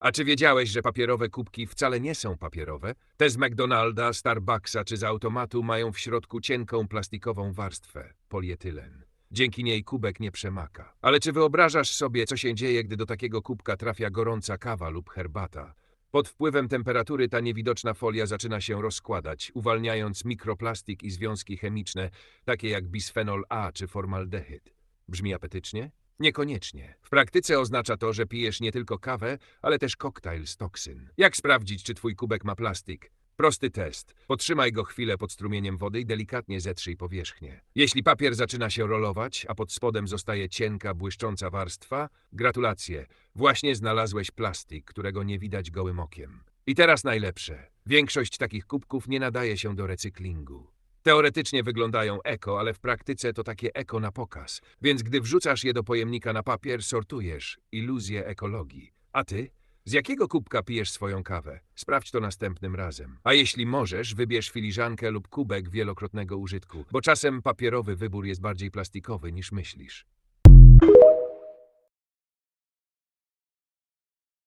A czy wiedziałeś, że papierowe kubki wcale nie są papierowe? Te z McDonalda, Starbucksa czy z automatu mają w środku cienką plastikową warstwę polietylen. Dzięki niej kubek nie przemaka. Ale czy wyobrażasz sobie, co się dzieje, gdy do takiego kubka trafia gorąca kawa lub herbata? Pod wpływem temperatury ta niewidoczna folia zaczyna się rozkładać, uwalniając mikroplastik i związki chemiczne, takie jak bisfenol A czy formaldehyd. Brzmi apetycznie? Niekoniecznie. W praktyce oznacza to, że pijesz nie tylko kawę, ale też koktajl z toksyn. Jak sprawdzić, czy twój kubek ma plastik? Prosty test. Potrzymaj go chwilę pod strumieniem wody i delikatnie zetrzyj powierzchnię. Jeśli papier zaczyna się rolować, a pod spodem zostaje cienka, błyszcząca warstwa, gratulacje. Właśnie znalazłeś plastik, którego nie widać gołym okiem. I teraz najlepsze. Większość takich kubków nie nadaje się do recyklingu. Teoretycznie wyglądają eko, ale w praktyce to takie eko na pokaz. Więc gdy wrzucasz je do pojemnika na papier, sortujesz iluzję ekologii. A ty? Z jakiego kubka pijesz swoją kawę? Sprawdź to następnym razem. A jeśli możesz, wybierz filiżankę lub kubek wielokrotnego użytku, bo czasem papierowy wybór jest bardziej plastikowy niż myślisz.